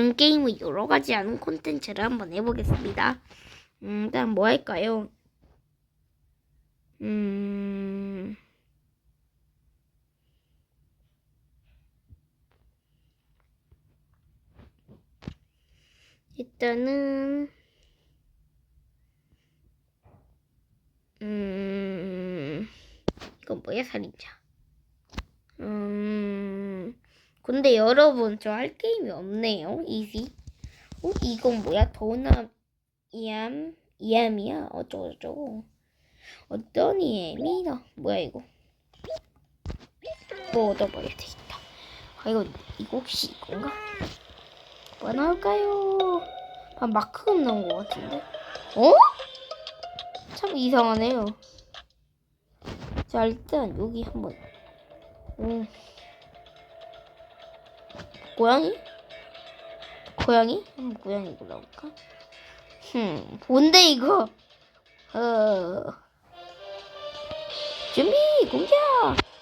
음, 게임을 여러 가지 하는 콘텐츠를 한번 해보겠습니다. 음, 일단 뭐 할까요? 음, 일단은 음, 이건 뭐야 살인자. 음, 근데 여러분 저 할 게임이 없네요. 이지. 어, 이건 뭐야? 도남 이암 이암이야? 어쩌고 저쩌고. 어떤 이암이다. 뭐야 이거? 뭐 얻어버려야 되겠다. 아 이거 이거 혹시 이건가? 뭐 나올까요? 아 마크가 나온 것 같은데? 어? 참 이상하네요. 자 일단 여기 한번 음. 고양이? 고양이? 한번 고양이 골라볼까? 흠, 뭔데 이거? 어. 준비 공격!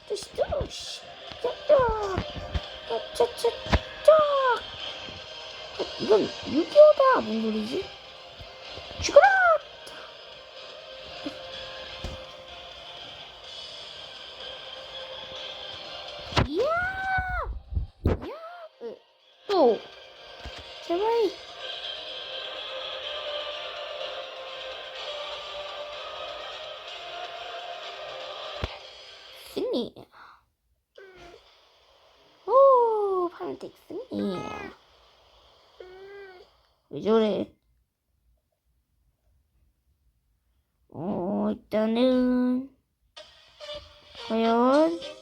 뚜시 뚜시 짜짜 짜짜짜 이건 6.25다 뭔 소리지? 죽어라! 또! 제발! 승리! 오! 파란색 승리! 왜 저래? 어, 일단은, 과연,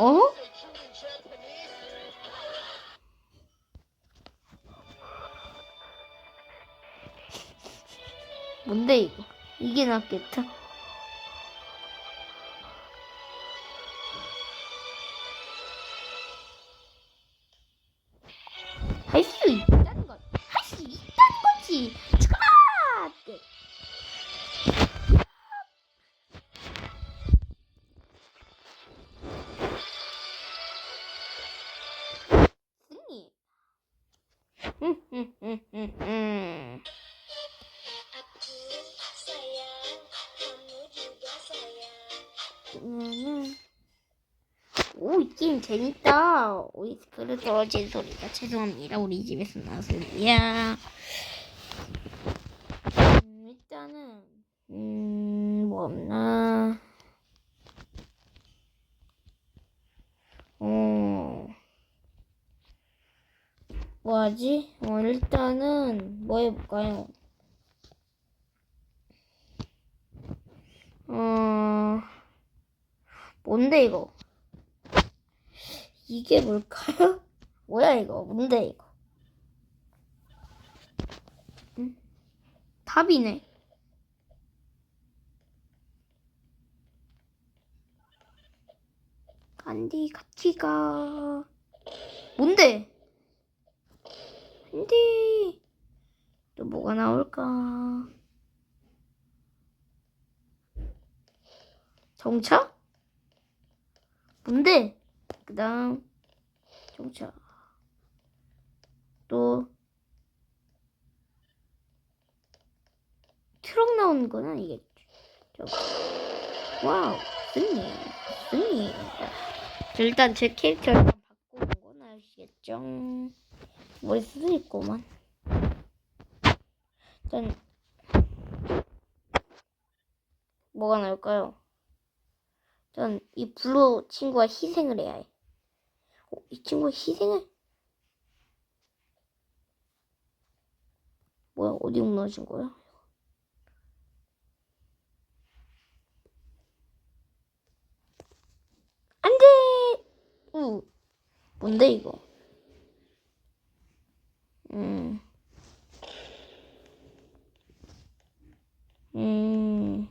어? 뭔데 이거? 이게 낫겠다. 게임 재밌다. 오이 스크를 떨어진 소리가 죄송합니다. 우리 집에서 나왔습니다. 음, 일단은 음, 뭐 없나? 어, 뭐하지? 어, 일단은 뭐 해볼까요? 어, 뭔데 이거? 이게 뭘까요? 뭐야 이거? 뭔데 이거? 응? 탑이네. 간디 같이 가. 뭔데? 간디. 또 뭐가 나올까? 정차? 뭔데? 그 다음 정차 또 트럭 나오는 건 아니겠지 저거. 와우 승리 승리 저 일단 제 캐릭터 일단 바꾸는 건 아시겠죠 머리 쓰있고만 일단 뭐가 나올까요? 전 이 블루 친구가 희생을 해야 해. 어, 이 친구가 희생을? 뭐야, 어디 무너진 거야? 안 돼! 우. 뭔데, 이거? 음. 음.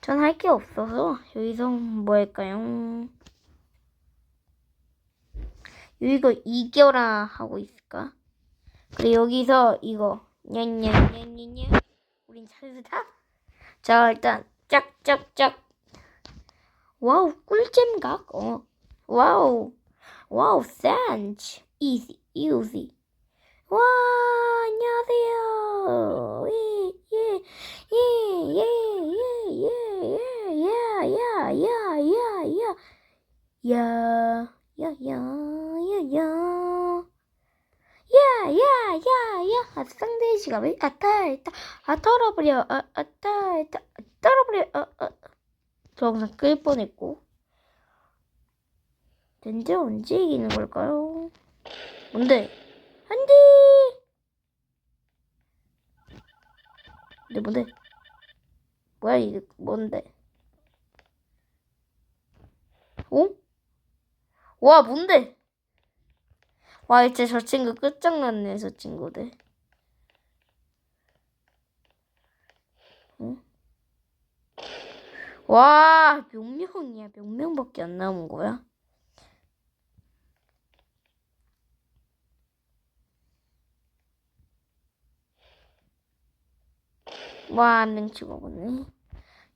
전 할 게 없어서 여기서 뭐 할까요? 여기가 이겨라 하고 있을까? 그리고 여기서 이거 냐냐냐냐냐 우린 찾으다 자 일단 짝짝짝. 와우, 꿀잼각. 어. 와우. 와우, 센치. easy. 와, 안녕하세요. 예, 예, 예, 예, 예, 예, 예, 야, 야, 야, 야. 야, 야, 야, 야. 아, 상대의 지갑을 아따, 아, 털어버려. 아, 아따, 아, 털어버려. 아, 아. 저 항상 끌 뻔했고. 언제, 언제 이기는 걸까요? 뭔데? 안 돼! 근데 뭔데? 뭐야, 이게 뭔데? 어? 와, 뭔데? 와, 이제 저 친구 끝장났네, 저 친구들. 응? 와, 몇 명이야? 몇 명밖에 안 남은 거야? 와, 한명 죽어보네.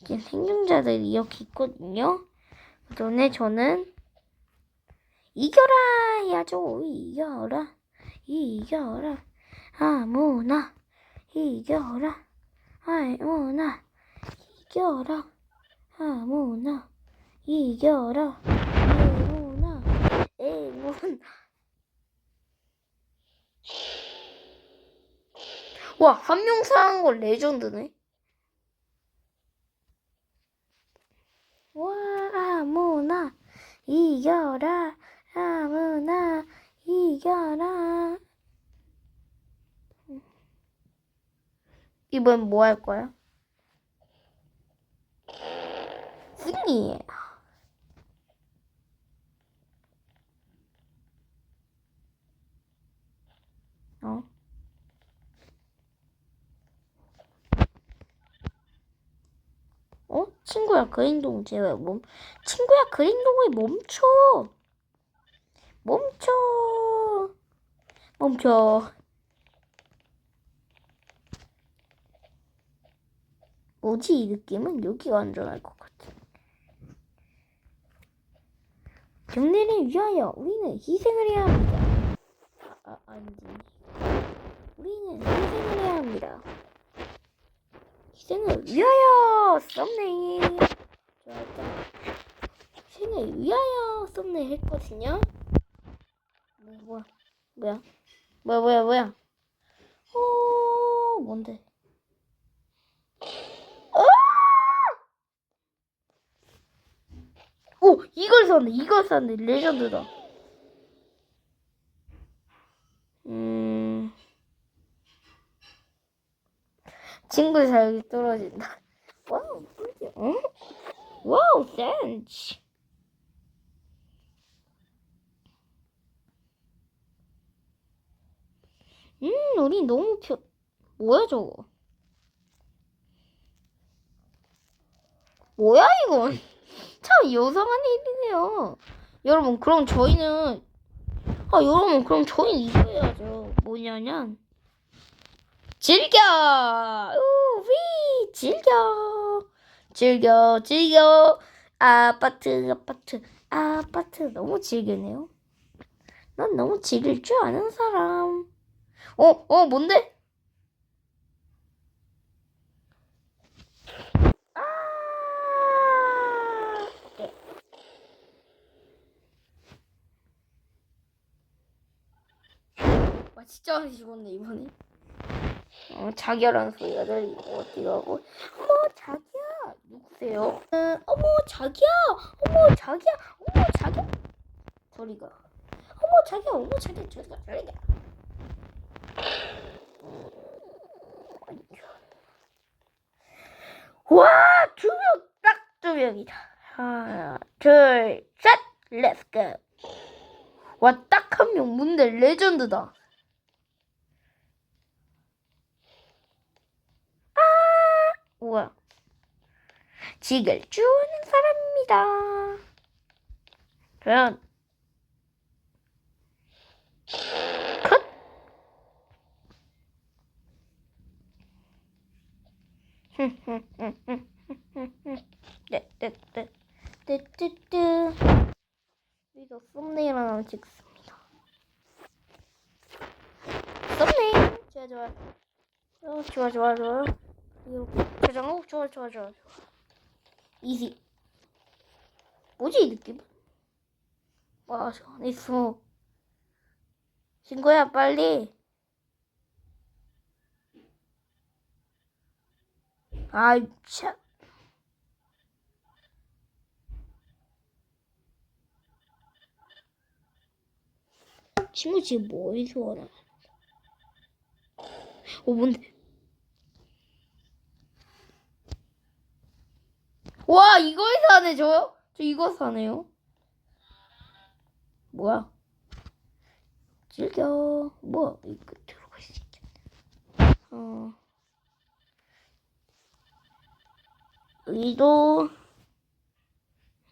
이제 생존자들이 이렇게 있거든요. 그 전에 저는 이겨라 해야죠. 이겨라. 이겨라. 아무나. 이겨라. 아무나. 이겨라. 아무나. 이겨라. 아무나. 에무나. 와, 한 명 사는 거 레전드네. 와, 아무나. 이겨라. 아무나. 이겨라. 이번 뭐 할 거야? 승리해. 어? 어? 친구야 그 행동 제발 멈 친구야 그 행동을 멈춰 멈춰. 멈춰. 뭐지? 이 느낌은 여기가 안전할 것 같아. 경례를 위하여 우리는 희생을 해야 합니다. 아 아니지. 우리는 희생을 해야 합니다. 희생을 위하여! 썸네일! 좋았다. 희생을 위하여 썸네일 했거든요 뭐, 뭐야 뭐야 뭐야 뭐야 뭐야 어 뭔데 아! 오 이걸 샀네 이걸 샀네 레전드다 음 친구 사역이 떨어진다. 와우. 어? 와우, 센치. 음, 우리 너무 표, 뭐야, 저거? 뭐야, 이건? 참 요상한 일이네요. 여러분, 그럼 저희는, 아, 여러분, 그럼 저희는 이겨야죠. 뭐냐면, 즐겨! 우위! 즐겨! 즐겨, 즐겨! 아파트, 아파트, 아파트. 너무 즐기네요. 난 너무 즐길 줄 아는 사람. 어, 어, 뭔데? 아! 네. 와, 진짜 죽었네, 이번에. 어, 자기야라는 소리가 들리고 어디 가고 어머 자기야 누구세요? 음, 어머 자기야 어머 자기야 어머 자기야 저리가 어머 자기야 어머 자기야 저리가 저리가 와 두 명 딱 두 명이다 하나 둘 셋 렛츠 고 와 딱 한 명 뭔데 레전드다 우와. 지글 주는 사람입니다. 그럼 뚜뚜뚜 이거 썸네일 하나 찍습니다 썸네일 좋아 좋아 어, 좋아 좋아 좋아 이거 저장하고 좋아 좋아 좋아 이지 뭐지 이 느낌? 와, 이 스모 친구야 빨리 아이 참. 친구 지금 뭐해서 원하 어 뭔데? 와 이걸 사네 저요? 저 이거 사네요. 뭐야? 즐겨. 뭐야 이거 들어가 있어 어 여기도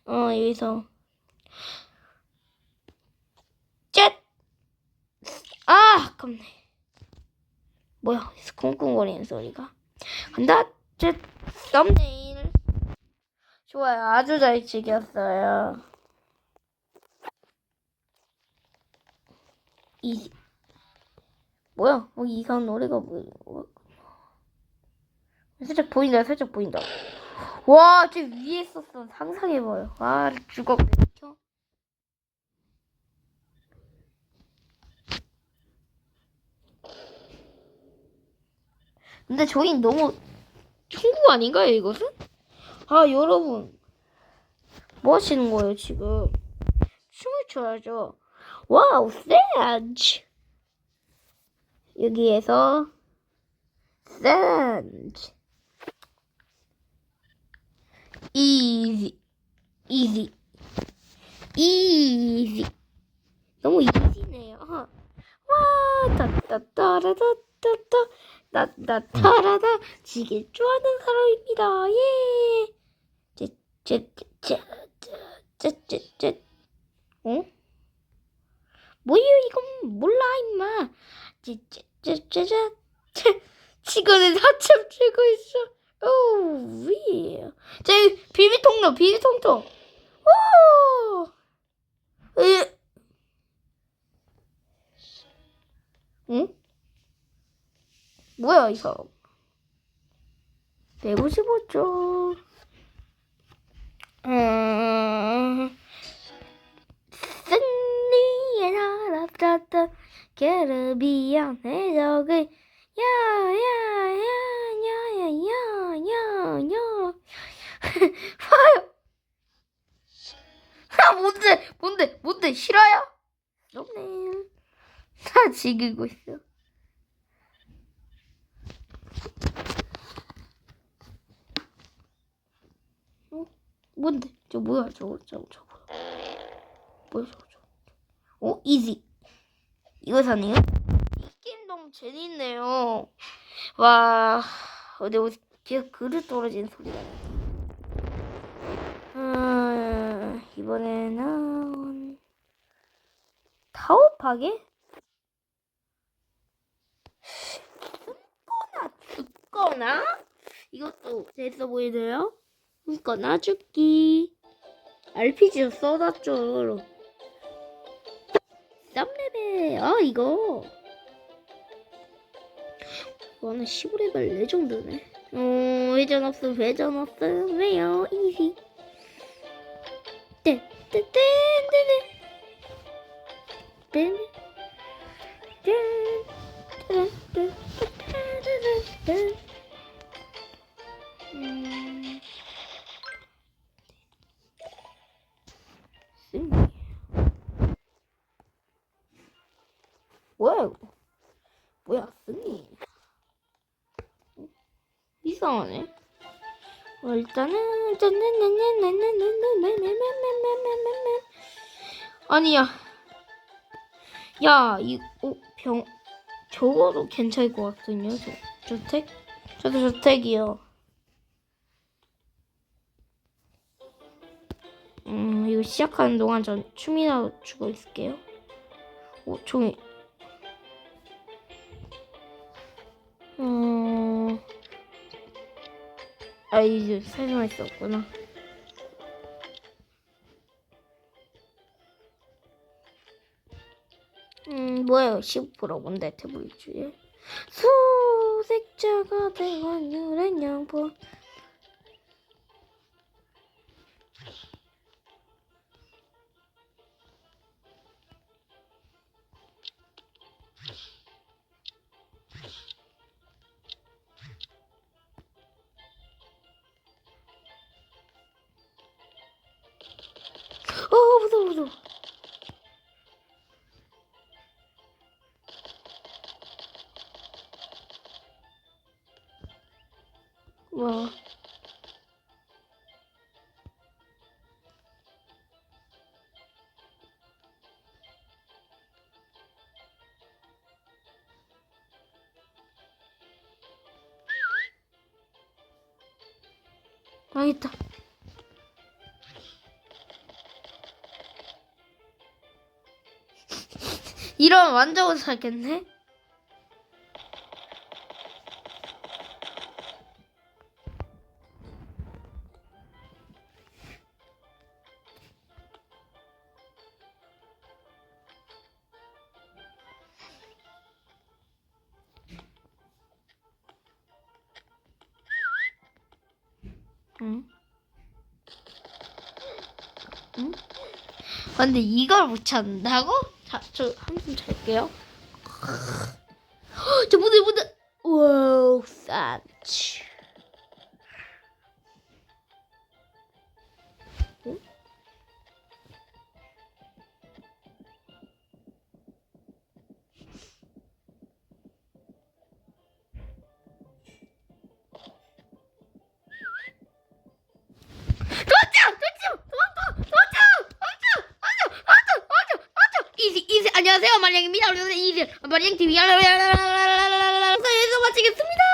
어 여기서. 짠! 아 아깝네. 뭐야 쿵쿵거리는 소리가. 간다! 짠 썸네일. 좋아요. 아주 잘 찍혔어요. 이 뭐야? 뭐 이상한 노래가 뭐 뭐- 살짝 보인다 살짝 보인다 와, 저 위에 있었어. 상상해봐요. 아. 켜. 근데 저희 너무 천국 아닌가요, 이것은? 아, 여러분. 뭐 하시는 거예요, 지금? 춤을 춰야죠. 와우, 샌즈! 여기에서, 샌즈. Easy, easy, easy. 너무 이지네요. 와, 따따따라따따따, 따따따라다. 지게 좋아하는 사람입니다. 예. 쟤쟤쟤쟤쟤쟤쟤. 어? 뭐예요? 이건 몰라 임마. 쟤쟤쟤쟤쟤. 지금은 한참 치고 있어. 오, 위. 제 비밀 통로, 비밀 통로. 오! 으. 응? 뭐야, 이거? 155쪽. 음. 승리의 나라, 따뜻, 캐르비안 해적의, 야! 봐요 아 뭔데 뭔데 뭔데 실화야? 없네 다 지기고 있어 어? 뭔데 저 뭐야 저거 저거 저거 뭐야 저거 저거 어? 이지 이거 사네요? 이 게임 재밌네요. 와, 어디 어디 계속 그릇 떨어지는 소리가 나. 음, 이번에는 타워 파괴? 죽거나 이것도 재밌어 보이네요. 죽거나 죽기. RPG로 써놨죠. 쌈레벨 아 이거 이거는 15레벨 레전드네 어 회전 없음 회전 없음 왜요 아니야. 야, 이병 저거도 괜찮을 것 같거든요. 저 저택? 저도 저택이요. 음, 이거 시작하는 동안 전 춤이나 추고 있을게요. 오, 종이. 어... 아, 이제 설명할 수 없구나. 음, 뭐예요? 15% 뭔데, 태블릿 주에? 소색자가 되고 누른 양보. 와. 망했다. 이러면 완전 못살겠네. 응? 응? 아, 근데 이걸 못 찾는다고? 자, 저한번 잘게요. 헉, 저 무대 무대. 와우, 산치. 안녕하세요 마리앙입니다. 오늘은 이제 마리앙 TV 여기서 마치겠습니다.